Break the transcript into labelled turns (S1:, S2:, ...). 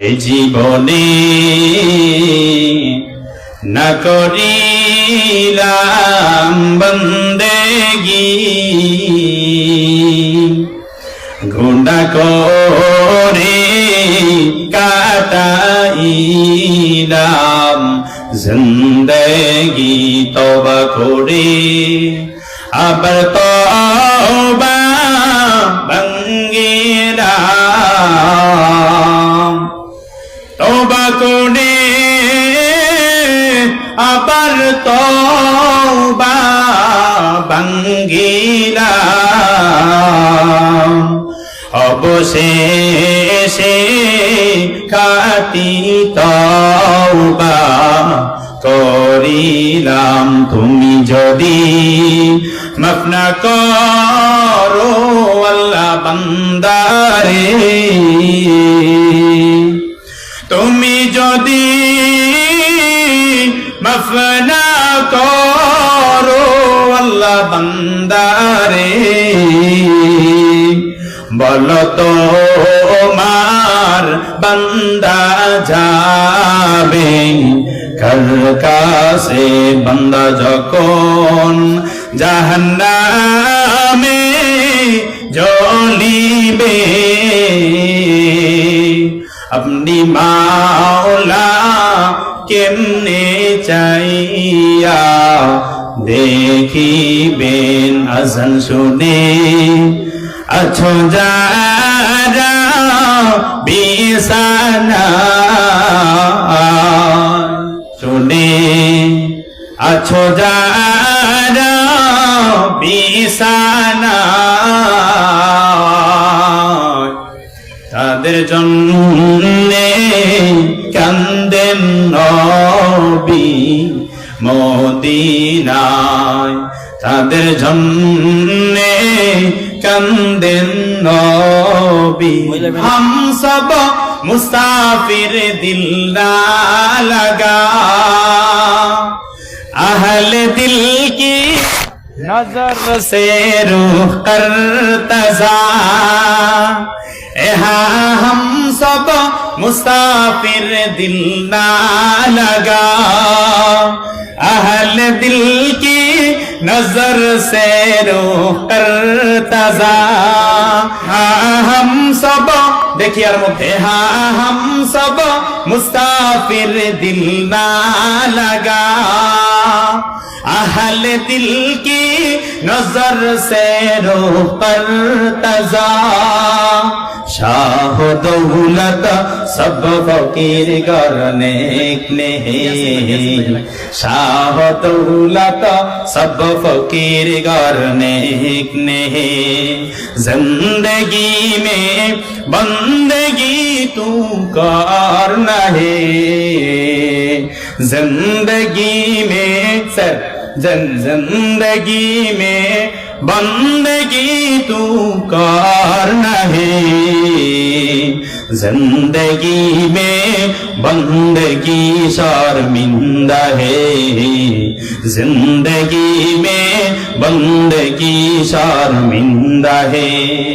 S1: এই জীবনে না করিলাম বন্দেগি গুন্ডা করে কাটাইলাম জিন্দগি তবা করে। আবার তবা ভঙ্গিলাম। তবা করে আবার তবা ভঙ্গিলাম। অবশেষে কাটি তবা করিলাম। তুমি যদি মফনা করো মফনা করো আল্লাহ বান্দারে। বলো তো, মার বান্দা যাবে? কার কাছে বান্দা যখন জাহান্নামে জ্বলিবে? আপনি মাওলা কেমনে চাইয়া দেখিবেন আজান শুনে? আছো যারা বিছানা শুনে? আছো যারা বিছানা তাদের জন্যে কান্দেন নবি মদিনায়। তাদের জন্যে কান্দেন নবি। হাম সব মুসাফির দিল না লাগা। اہل دل کی نظر سے ہاں ہم سب مسافر دل نہ لگا۔ اہل دل کی نظر سے روح کر تزا ہاں ہم سب، دیکھیے مجھے ہاں ہم سب مسافر دل نہ لگا۔ اہل دل کی نظر سے رو پر تزا شاہ دولت سب فقیر کرنیک نہیں۔ شاہ دولت سب فقیر کرنیک نہیں۔ زندگی میں بندگی تو کار نہیں۔ زندگی میں سر زندگی میں بندگی تو کار نہیں۔ زندگی میں بندگی شارمندہ ہے۔ زندگی میں بندگی شارمندہ ہے۔